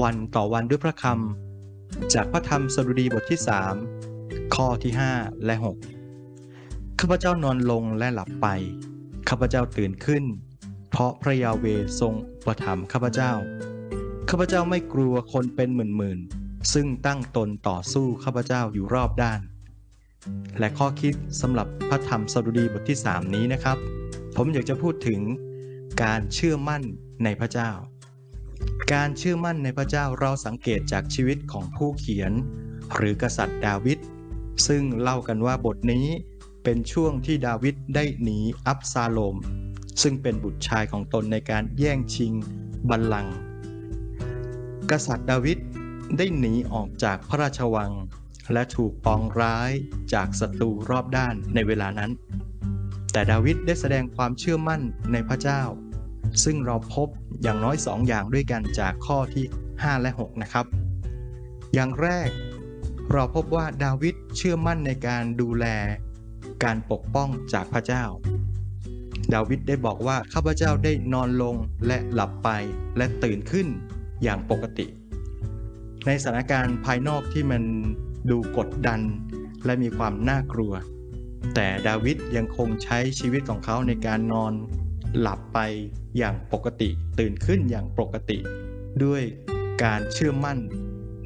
วันต่อวันด้วยพระคำจากพระธรรมสดุดีบทที่ 3 ข้อที่ 5 และ 6 ข้าพเจ้านอนลงและหลับไป ข้าพเจ้าตื่นขึ้น เพราะพระยาเวทรงประทับข้าพเจ้า ข้าพเจ้าไม่กลัวคนเป็นหมื่นๆ ซึ่งตั้งตนต่อสู้ข้าพเจ้าอยู่รอบด้าน และข้อคิดสำหรับพระธรรมสดุดีบทที่ 3 นี้นะครับ ผมอยากจะพูดถึงการเชื่อมั่นในพระเจ้า การเชื่อมั่นในพระเจ้าเราสังเกตจากชีวิตของผู้เขียน หรือกษัตริย์ดาวิดซึ่งเล่ากันว่าบทนี้เป็นช่วงที่ดาวิดได้หนีอับซาโลม ซึ่งเป็นบุตรชายของตนในการแย่งชิงบัลลังก์กษัตริย์ดาวิดได้หนีออกจากพระราชวัง และถูกปองร้ายจากศัตรูรอบด้านในเวลานั้น แต่ดาวิดได้แสดงความเชื่อมั่นในพระเจ้า ซึ่งเราพบอย่างน้อยสองอย่างด้วยกันจากข้อที่ 5 และ 6 นะครับ อย่างแรกเราพบว่าดาวิดเชื่อมั่นในการดูแลการปกป้องจากพระเจ้า ดาวิดได้บอกว่าข้าพเจ้าได้นอนลงและหลับไปและตื่นขึ้นอย่างปกติ ในสถานการณ์ภายนอกที่มันดูกดดันและมีความน่ากลัว แต่ดาวิดยังคงใช้ชีวิตของเขาในการนอน หลับไปอย่างปกติ ตื่นขึ้นอย่างปกติ ด้วยการเชื่อมั่น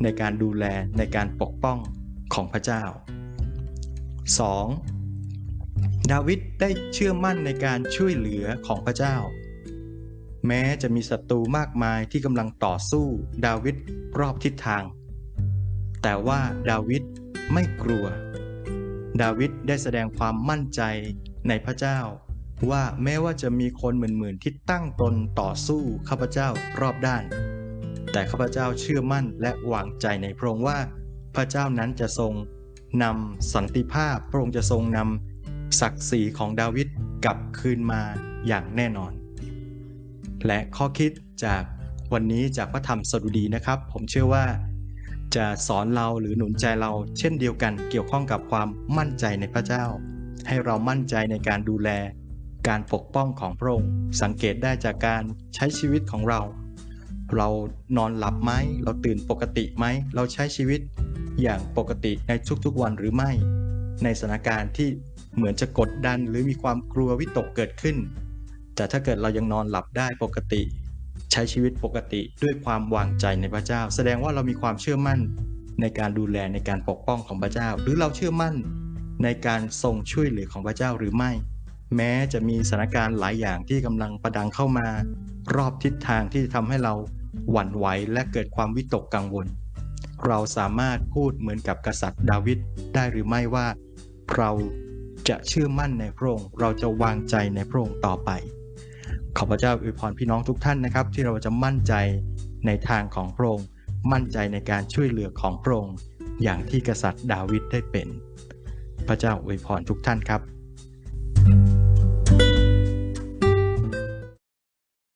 ในการดูแลในการปกป้องของพระเจ้า 2. ดาวิดได้เชื่อมั่นในการช่วยเหลือของพระเจ้า แม้จะมีศัตรูมากมายที่กำลังต่อสู้ดาวิดรอบทิศทาง แต่ว่าดาวิดไม่กลัว ดาวิดได้แสดงความมั่นใจในพระเจ้า ว่าแม้ว่าจะมีคนหมื่นๆที่ตั้งตนต่อสู้ข้าพเจ้ารอบด้าน แต่ข้าพเจ้าเชื่อมั่นและวางใจในพระองค์ว่า พระเจ้านั้นจะทรงนำสันติภาพพระองค์จะทรงนำศักดิ์ศรีของดาวิดกลับคืนมาอย่างแน่นอน และข้อคิดจากวันนี้จากพระธรรมสดุดีนะครับ ผมเชื่อว่า จะสอนเราหรือหนุนใจเราเช่นเดียวกันเกี่ยวข้องกับความมั่นใจในพระเจ้า ให้เรามั่นใจในการดูแล การปกป้องของพระองค์สังเกตได้จากการใช้ชีวิตของเรา เรานอนหลับไหม เราตื่นปกติไหม เราใช้ชีวิตอย่างปกติในทุกๆวันหรือไม่ ในสถานการณ์ที่เหมือนจะกดดันหรือมีความกลัววิตกเกิดขึ้น แต่ถ้าเกิดเรายังนอนหลับได้ปกติ ใช้ชีวิตปกติด้วยความวางใจในพระเจ้า แสดงว่าเรามีความเชื่อมั่นในการดูแลในการปกป้องของพระเจ้า หรือเราเชื่อมั่นในการทรงช่วยเหลือของพระเจ้าหรือไม่ แม้จะมีสถานการณ์หลายอย่างที่กำลังประดังเข้ามารอบทิศทางที่ทำให้เราหวั่นไหวและเกิดความวิตกกังวล เราสามารถพูดเหมือนกับกษัตริย์ดาวิดได้หรือไม่ว่า เราจะเชื่อมั่นในพระองค์เราจะวางใจในพระองค์ต่อไป ขอพระเจ้าอวยพรพี่น้องทุกท่านนะครับ ที่เราจะมั่นใจในทางของพระองค์มั่นใจในการช่วยเหลือของพระองค์อย่างที่กษัตริย์ดาวิดได้เป็น พระเจ้าอวยพรทุกท่านครับ